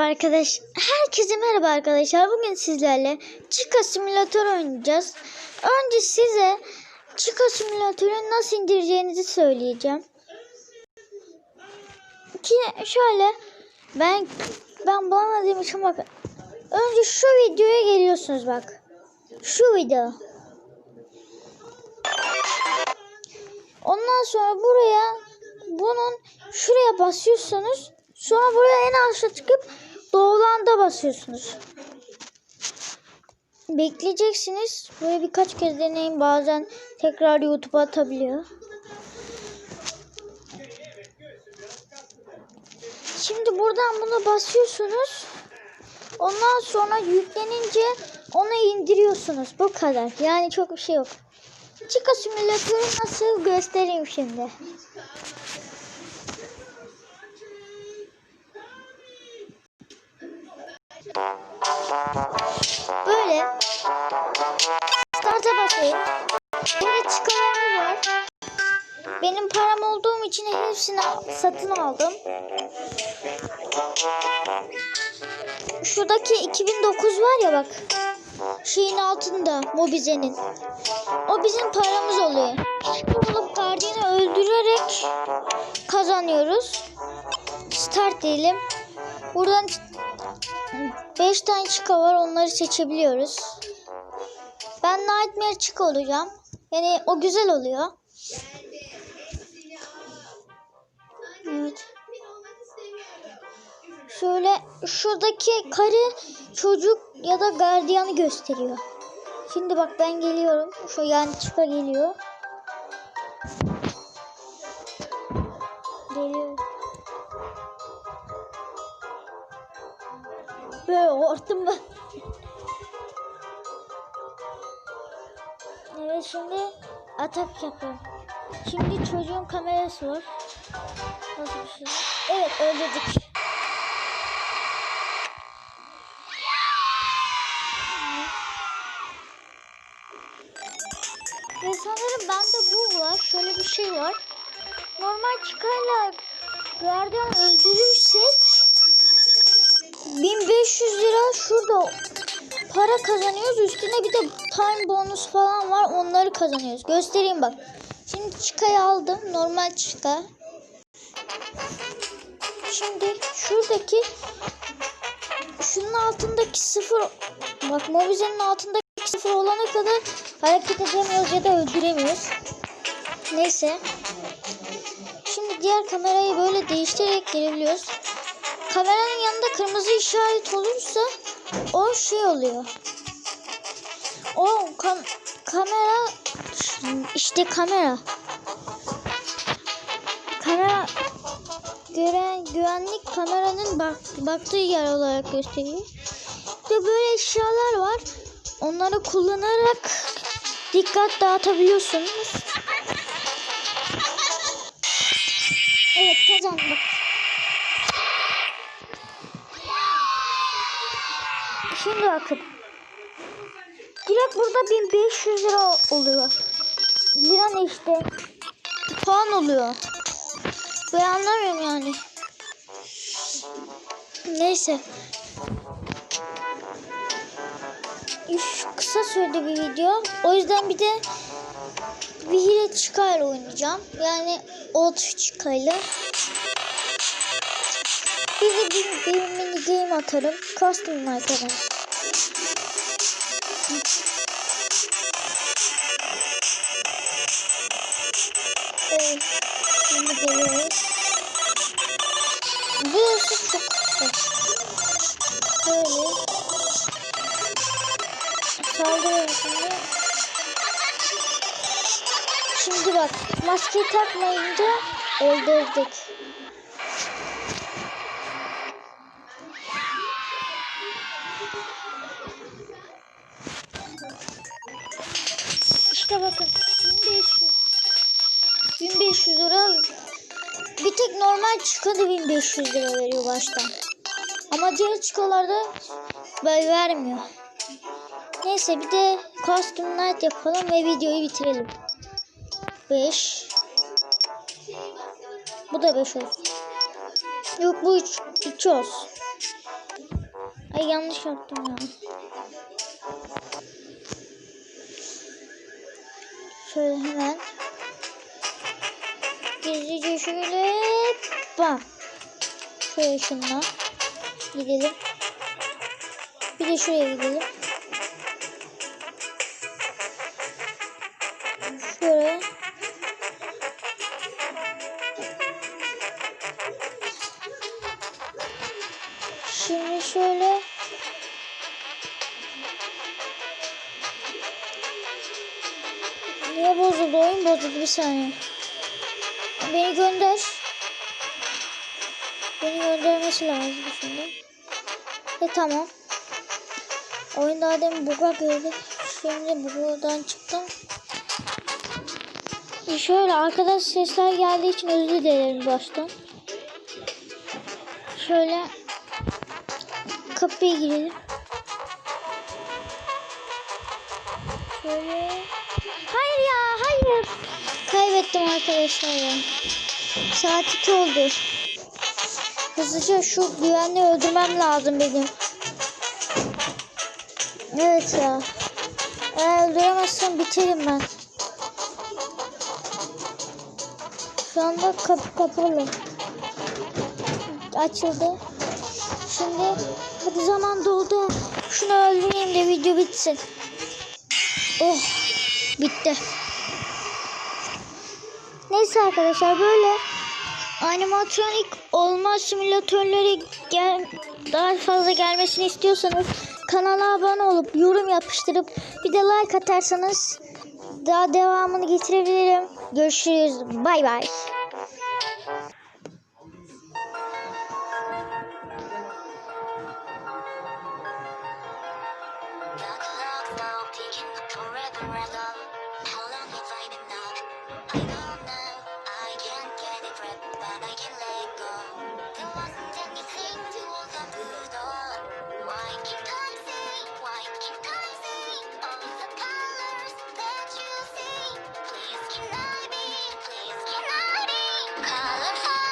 Merhaba arkadaş. Herkese merhaba arkadaşlar. Bugün sizlerle Chica Simulator oynayacağız. Önce size Chica Simulator'u nasıl indireceğinizi söyleyeceğim. Ki şöyle ben ben bulamadığım için bakın. Önce şu videoya geliyorsunuz bak. Şu video. Ondan sonra buraya bunun şuraya basıyorsunuz. Sonra buraya en aşağı çıkıp doğulanda basıyorsunuz. Bekleyeceksiniz. Böyle birkaç kez deneyin. Bazen tekrar YouTube'a atabiliyor. Şimdi buradan buna basıyorsunuz. Ondan sonra yüklenince onu indiriyorsunuz. Bu kadar. Yani çok bir şey yok. Chica simülatörü nasıl göstereyim şimdi. Böyle start'a basayım. Burada çıkalarımız var. Benim param olduğum için hepsini satın aldım. Şuradaki 2009 var ya bak. Şeyin altında Mobize'nin. O bizim paramız oluyor. Bulup gardiyeni öldürerek kazanıyoruz. Start diyelim. Buradan 5 tane çıka var. Onları seçebiliyoruz. Ben Nightmare çıka olacağım. Yani o güzel oluyor. Evet. Şöyle şuradaki karı çocuk ya da gardiyanı gösteriyor. Şimdi bak ben geliyorum. Şu yani çıka geliyor. Geliyor. Böyle korktum ben. Evet şimdi atak yapıyorum. Şimdi çocuğun kamerası var. Nasıl bir şey? Evet öldürdük. Ve sanırım bende bu var. Şöyle bir şey var. Normal çıkarla gardiyan öldürürsek 1500 lira şurada para kazanıyoruz. Üstüne bir de time bonus falan var. Onları kazanıyoruz. Göstereyim bak. Şimdi çıkayı aldım. Normal çıka. Şimdi şuradaki şunun altındaki sıfır bak mobizenin altındaki sıfır olana kadar hareket edemiyoruz ya da öldüremiyoruz. Neyse. Şimdi diğer kamerayı böyle değiştirerek girebiliyoruz. Kameranın yanında kırmızı işaret olursa o şey oluyor. O kam kamera işte kamera. Kamera gören güvenlik kameranın bak, baktığı yer olarak gösteriyor. Ve böyle eşyalar var. Onları kullanarak dikkat dağıtabiliyorsunuz. Evet kazandık. Şimdi bakın. Direkt burada 1500 lira oluyor. Lira ne işte? Puan oluyor. Ben anlamıyorum yani. Neyse. Üf, kısa sürdü bir video. O yüzden bir de bir hile çıkar oynayacağım. Yani old çıkayla. Bir de bir, bir mini game atarım. Custom atarım. Evet. Şimdi geliyoruz. Burası çok. Böyle. Saldırıyorum şimdi. Şimdi bak. Maskeyi takmayınca öldürdük. İşte bakın 1500 1500 lira bir tek normal çıkanı 1500 lira veriyor baştan. Ama diğer çıkalarda böyle vermiyor. Neyse bir de custom night yapalım ve videoyu bitirelim. 5 Bu da 5 olsun. Yok bu 3 2 olsun. Ay yanlış yaptım ya. Şöyle hemen. Gizlice şöyle. Bam. Şöyle şundan. Gidelim. Bir de şuraya gidelim. Şöyle. Şimdi şöyle. Niye bozuldu? Oyun bozuldu bir saniye. Beni gönder. Beni göndermesi lazım şimdi. E tamam. Oyun daha demin buga girdi. Şimdi bug'dan çıktım. E şöyle arkadaş sesler geldiği için özür dilerim baştan. Şöyle kapıya girelim. Şöyle. Hayır ya hayır. Kaybettim arkadaşlar ya. Saat 2 oldu. Hızlıca şu güvenliği öldürmem lazım benim. Evet ya. Eğer öldüremezsem biterim ben. Şu anda kapı kapalı. Açıldı. Şimdi hadi zaman doldu. Şunu öldüreyim de video bitsin. Oh bitti. Neyse arkadaşlar böyle animatronik olma simülatörleri gel daha fazla gelmesini istiyorsanız kanala abone olup yorum yapıştırıp bir de like atarsanız daha devamını getirebilirim. Görüşürüz. Bay bay. Forever and